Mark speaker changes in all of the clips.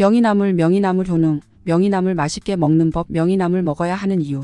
Speaker 1: 명이나물 명이나물 효능 명이나물 맛있게 먹는 법 명이나물 먹어야 하는 이유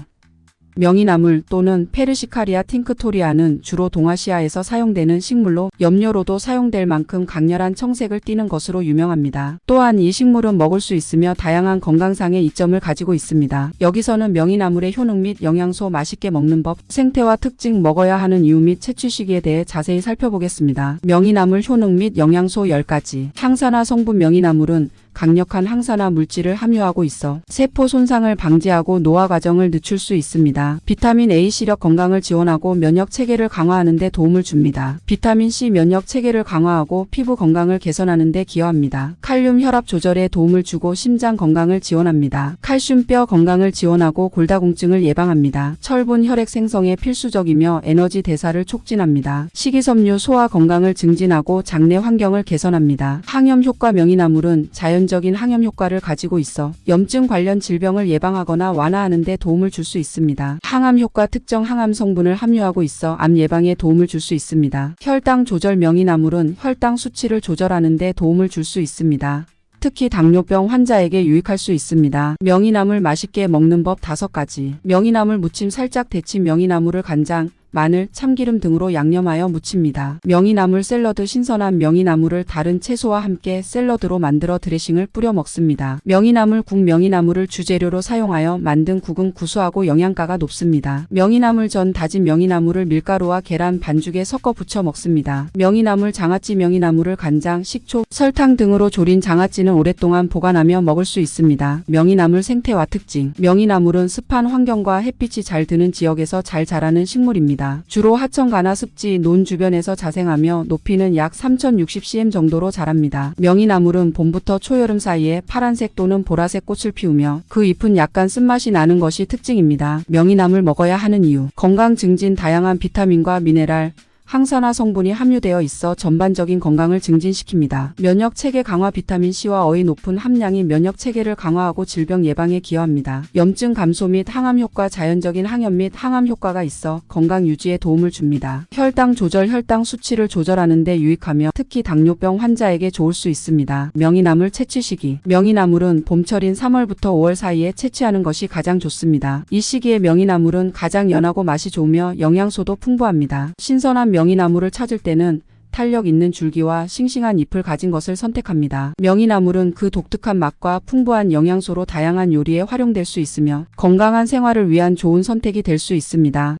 Speaker 1: 명이나물 또는 페르시카리아 팅크토리아는 주로 동아시아에서 사용되는 식물로 염료로도 사용될 만큼 강렬한 청색을 띠는 것으로 유명합니다. 또한 이 식물은 먹을 수 있으며 다양한 건강상의 이점을 가지고 있습니다. 여기서는 명이나물의 효능 및 영양소 맛있게 먹는 법, 생태와 특징 먹어야 하는 이유 및 채취 시기에 대해 자세히 살펴보겠습니다. 명이나물 효능 및 영양소 10가지 항산화 성분 명이나물은 강력한 항산화 물질을 함유하고 있어 세포 손상을 방지하고 노화 과정을 늦출 수 있습니다. 비타민 A 시력 건강을 지원하고 면역 체계를 강화하는 데 도움을 줍니다. 비타민 C 면역 체계를 강화하고 피부 건강을 개선하는 데 기여합니다. 칼륨 혈압 조절에 도움을 주고 심장 건강을 지원합니다. 칼슘 뼈 건강을 지원하고 골다공증을 예방합니다. 철분 혈액 생성에 필수적이며 에너지 대사를 촉진합니다. 식이섬유 소화 건강을 증진하고 장내 환경을 개선합니다. 항염 효과 명이나물은 자연 적인 항염 효과를 가지고 있어 염증 관련 질병을 예방하거나 완화하는 데 도움을 줄 수 있습니다. 항암 효과 특정 항암 성분을 함유하고 있어 암 예방에 도움을 줄 수 있습니다. 혈당 조절 명이나물은 혈당 수치를 조절하는 데 도움을 줄 수 있습니다. 특히 당뇨병 환자에게 유익할 수 있습니다. 명이나물 맛있게 먹는 법 다섯 가지. 명이나물 무침 살짝 데친 명이나물을 간장, 마늘, 참기름 등으로 양념하여 무칩니다. 명이나물 샐러드 신선한 명이나물을 다른 채소와 함께 샐러드로 만들어 드레싱을 뿌려 먹습니다. 명이나물 국 명이나물을 주재료로 사용하여 만든 국은 구수하고 영양가가 높습니다. 명이나물 전 다진 명이나물을 밀가루와 계란 반죽에 섞어 부쳐 먹습니다. 명이나물 장아찌 명이나물을 간장, 식초, 설탕 등으로 조린 장아찌는 오랫동안 보관하며 먹을 수 있습니다. 명이나물 생태와 특징 명이나물은 습한 환경과 햇빛이 잘 드는 지역에서 잘 자라는 식물입 니다. 주로 하천 가나 습지 논 주변에서 자생하며 높이는 약 3060cm 정도로 자랍니다. 명이나물은 봄부터 초여름 사이에 파란색 또는 보라색 꽃을 피우며 그 잎은 약간 쓴맛이 나는 것이 특징입니다. 명이나물 먹어야 하는 이유 건강 증진 다양한 비타민과 미네랄 항산화 성분이 함유되어 있어 전반적인 건강을 증진시킵니다. 면역 체계 강화 비타민 C와 어의 높은 함량이 면역 체계를 강화하고 질병 예방에 기여합니다. 염증 감소 및 항암 효과 자연적인 항염 및 항암 효과가 있어 건강 유지에 도움을 줍니다. 혈당 조절 혈당 수치를 조절하는 데 유익하며 특히 당뇨병 환자에게 좋을 수 있습니다. 명이나물 채취 시기 명이나물은 봄철인 3월부터 5월 사이에 채취하는 것이 가장 좋습니다. 이 시기에 명이나물은 가장 연하고 맛이 좋으며 영양소도 풍부합니다. 신선한 명이나물을 찾을 때는 탄력 있는 줄기와 싱싱한 잎을 가진 것을 선택합니다. 명이나물은 그 독특한 맛과 풍부한 영양소로 다양한 요리에 활용될 수 있으며 건강한 생활을 위한 좋은 선택이 될 수 있습니다.